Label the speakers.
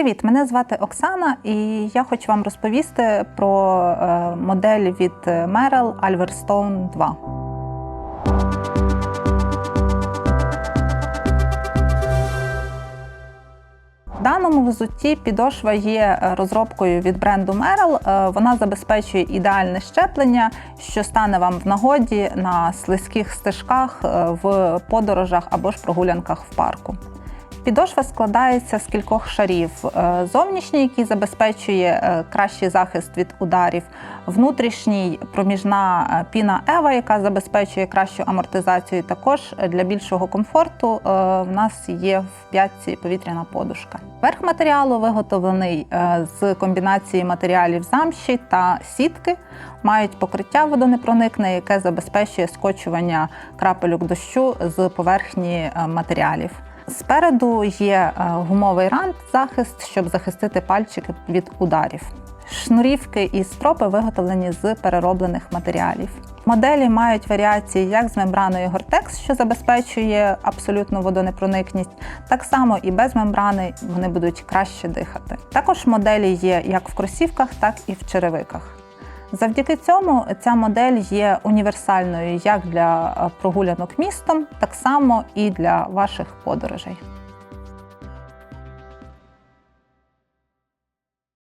Speaker 1: Привіт, мене звати Оксана, і я хочу вам розповісти про е, модель від Merrell Alverstone 2. В даному взутті підошва є е, розробкою від бренду Merrell. Е, Вона забезпечує ідеальне щеплення, що стане вам в нагоді на слизьких стежках е, в подорожах або ж прогулянках в парку. Підошва складається з кількох шарів: Е, зовнішній, який забезпечує е, кращий захист від ударів, внутрішній проміжна е, піна Ева, яка забезпечує кращу амортизацію. Також для більшого комфорту в нас є в п'ятці повітряна подушка. Верх матеріалу виготовлений з комбінації матеріалів замші та сітки. Мають покриття водонепроникне, яке забезпечує скочування крапельок дощу з поверхні матеріалів. Спереду є е, гумовий рант захист, щоб захистити пальчики від ударів. Шнурівки і стропи виготовлені з перероблених матеріалів. Моделі мають варіації як з мембраною Гортекс, що забезпечує абсолютну водонепроникність, так само і без мембрани вони будуть краще дихати. Також моделі є як в кросівках, так і в черевиках. Завдяки цьому ця модель є універсальною як для прогулянок містом, так само і для ваших подорожей.